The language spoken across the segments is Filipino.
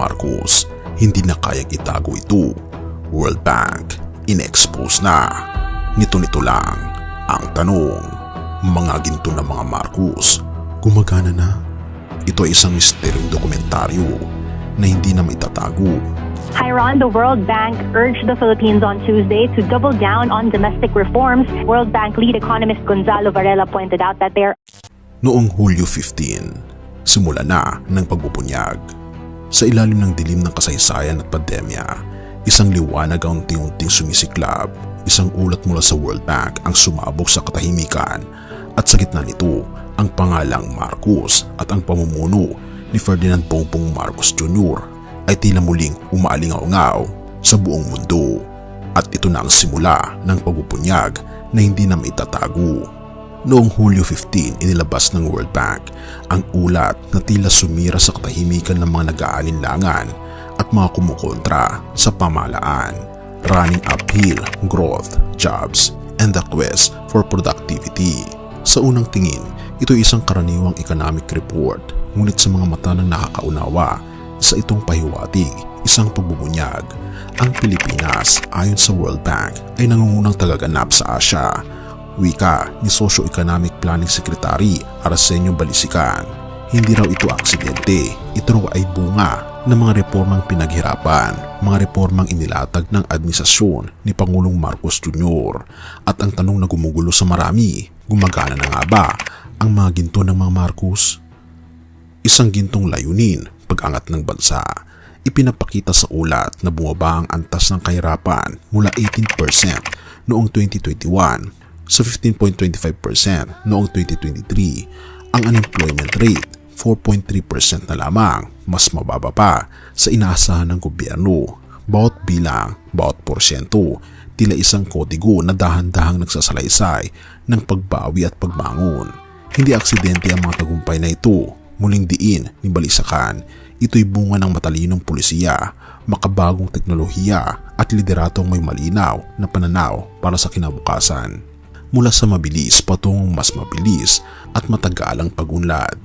Marcos, hindi na kayang itago ito. World Bank, in-expose na. Nito-nito lang ang tanong, mga ginto ng mga Marcos, gumagana na? Ito ay isang misteryong dokumentaryo na hindi na maitatago. Hi Ron, the World Bank urged the Philippines on Tuesday to double down on domestic reforms. World Bank lead economist Gonzalo Varela pointed out that there Noong Hulyo 15, simula na ng pagbubunyag. Sa ilalim ng dilim ng kasaysayan at pandemya, isang liwanag ang unti-unting sumisiklab, isang ulat mula sa World Bank ang sumabog sa katahimikan at sa gitna nito ang pangalang Marcos at ang pamumuno ni Ferdinand Bongbong Marcos Jr. ay tila muling umaalingaw-ngaw sa buong mundo. At ito na ang simula ng pagbubunyag na hindi na maitatago. Noong Hulyo 15, inilabas ng World Bank ang ulat na tila sumira sa katahimikan ng mga nag-aalinlangan at mga kumukontra sa pamalaan. Running uphill, growth, jobs, and the quest for productivity. Sa unang tingin, ito ay isang karaniwang economic report ngunit sa mga mata ng nakakaunawa sa itong pahiwatig, isang pagbubunyag. Ang Pilipinas ayon sa World Bank ay nangungunang tagaganap sa Asia Wika ni Socio-Economic Planning Secretary Arsenio Balisican. Hindi raw ito aksidente, ito raw ay bunga ng mga reformang pinaghirapan, mga reformang inilatag ng administrasyon ni Pangulong Marcos Jr. At ang tanong na gumugulo sa marami, gumagana na nga ba ang mga ginto ng mga Marcos? Isang gintong layunin, pag-angat ng bansa, ipinapakita sa ulat na bumaba ang antas ng kahirapan mula 18% noong 2021 sa 15.25% noong 2023. Ang unemployment rate 4.3% na lamang, mas mababa pa sa inaasahan ng gobyerno. Bawat bilang, bawat porsyento, tila isang kodigo na dahan-dahang nagsasalaysay ng pagbawi at pagbangon. Hindi aksidente ang mga tagumpay na ito, muling diin ni Balisakan. Ito'y bunga ng matalinong pulisiya, makabagong teknolohiya at lideratong may malinaw na pananaw para sa kinabukasan mula sa mabilis patungong mas mabilis at matagalang pagunlad.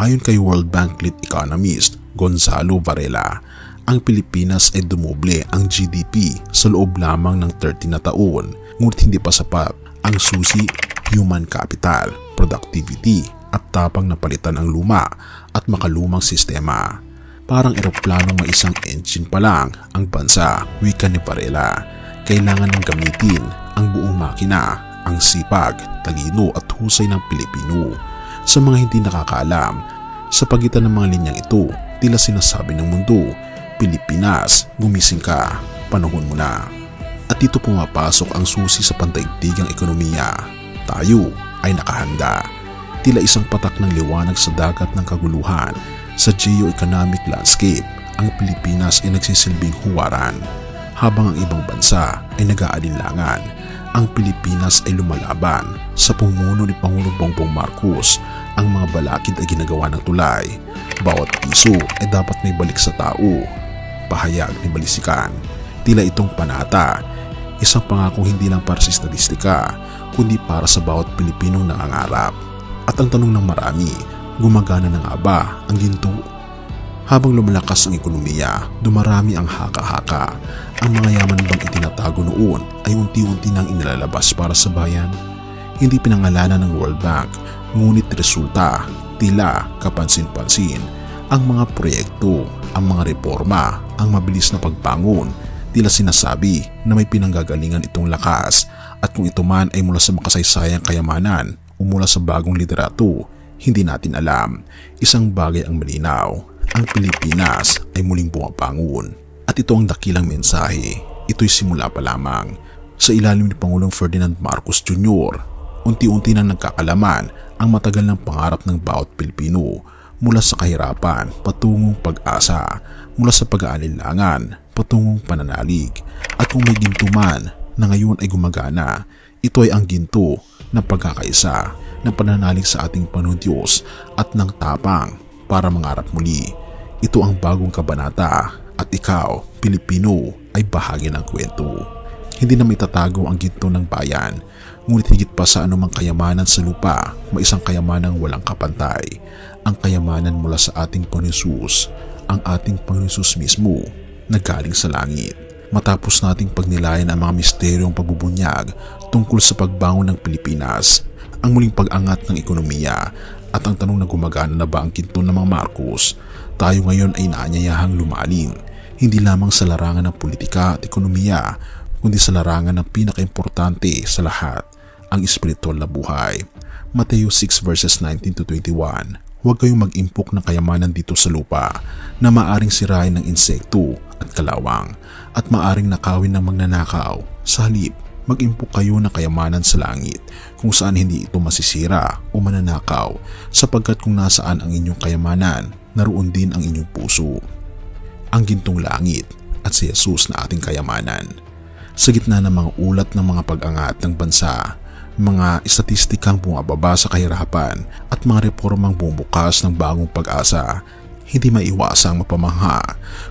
Ayon kay World Bank lead economist Gonzalo Varela, ang Pilipinas ay dumoble ang GDP sa loob lamang ng 30 na taon ngunit hindi pa sapat ang susi, human capital, productivity at tapang na palitan ang luma at makalumang sistema. Parang eroplanong may isang engine pa lang ang bansa, wika ni Varela. Kailangan ng gamitin ang buong makina ang sipag, talino at husay ng Pilipino. Sa mga hindi nakakaalam, sa pagitan ng mga linyang ito, tila sinasabi ng mundo, Pilipinas, gumising ka, panahon mo na. At dito pumapasok ang susi sa pandaigdigang ekonomiya. Tayo ay nakahanda. Tila isang patak ng liwanag sa dagat ng kaguluhan sa geo-economic landscape, ang Pilipinas ay nagsisilbing huwaran habang ang ibang bansa ay nag-aalinlangan ang Pilipinas ay lumalaban sa pumuno ni Pangulong Bongbong Marcos ang mga balakid ay ginagawa ng tulay. Bawat piso ay dapat may balik sa tao. Pahayag ni Balisikan. Tila itong panata. Isang pangakong hindi lang para sa statistika, kundi para sa bawat Pilipinong nangangarap. At ang tanong ng marami, gumagana na nga ba ang ginto habang lumalakas ang ekonomiya, dumarami ang haka-haka. Ang mga yaman bang itinatago noon ay unti-unti nang inilalabas para sa bayan. Hindi pinangalanan ng World Bank, ngunit resulta, tila kapansin-pansin, ang mga proyekto, ang mga reforma, ang mabilis na pagbangon, tila sinasabi na may pinanggagalingan itong lakas at kung ito man ay mula sa makasaysayang kayamanan o mula sa bagong liderato, hindi natin alam. Isang bagay ang malinaw ang Pilipinas ay muling bumabangon. At ito ang dakilang mensahe. Ito'y simula pa lamang. Sa ilalim ni Pangulong Ferdinand Marcos Jr., unti-unti nang nagkakalaman ang matagal ng pangarap ng bawat Pilipino mula sa kahirapan patungong pag-asa, mula sa pag-aalinlangan patungong pananalig. At kung may ginto man na ngayon ay gumagana, ito ay ang ginto ng pagkakaisa ng pananalig sa ating Panginoon at ng tapang para mangarap muli. Ito ang bagong kabanata at ikaw, Pilipino, ay bahagi ng kwento. Hindi na may tatago ang ginto ng bayan, ngunit higit pa sa anumang kayamanan sa lupa, may isang kayamanang walang kapantay. Ang kayamanan mula sa ating Panginoon ang ating Panginoon mismo na galing sa langit. Matapos nating pagnilayan ang mga misteryong pagbubunyag tungkol sa pagbangon ng Pilipinas, ang muling pag-angat ng ekonomiya at ang tanong na gumagana na ba ang kinto ng mga Marcos, tayo ngayon ay naanyayahang lumalim hindi lamang sa larangan ng politika at ekonomiya, kundi sa larangan ng pinakaimportante sa lahat, ang espiritual na buhay. Mateo 6 verses 19 to 21 Huwag kayong mag-impok ng kayamanan dito sa lupa na maaring sirain ng insekto at kalawang at maaring nakawin ng magnanakaw. Sa halip, mag-impok kayo ng kayamanan sa langit kung saan hindi ito masisira o mananakaw sapagkat kung nasaan ang inyong kayamanan, naroon din ang inyong puso ang gintong langit at si Jesus na ating kayamanan. Sa gitna ng mga ulat ng mga pag-angat ng bansa, mga estatistikang bumababa sa kahirapan at mga reformang bumubukas ng bagong pag-asa, hindi maiwasang mapamangha.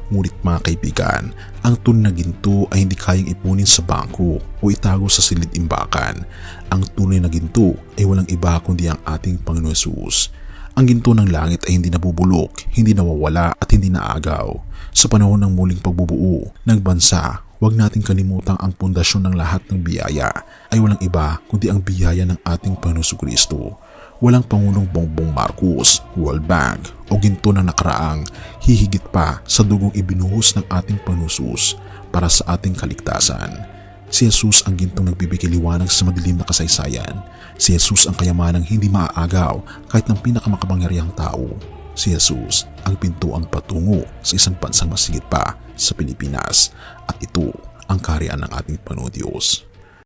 Ngunit mga kaibigan, ang tunay na ginto ay hindi kayang ipunin sa bangko o itago sa silid imbakan. Ang tunay na ginto ay walang iba kundi ang ating Panginoon Jesus. Ang ginto ng langit ay hindi nabubulok, hindi nawawala at hindi naagaw. Sa panahon ng muling pagbubuo ng bansa, huwag nating kalimutang ang pundasyon ng lahat ng biyaya ay walang iba kundi ang biyaya ng ating Panginoon Kristo. Walang Pangulong Bongbong Marcos, World Bank o ginto na nakaraang hihigit pa sa dugong ibinuhos ng ating Panginoon para sa ating kaligtasan. Si Jesus ang gintong nagbibigay liwanag sa madilim na kasaysayan. Si Jesus ang kayamanang hindi maaagaw kahit ng pinakamakapangyarihang tao. Si Jesus ang pintuang patungo sa isang bansang masigit pa sa Pilipinas at ito ang kaharian ng ating Panginoon Diyos.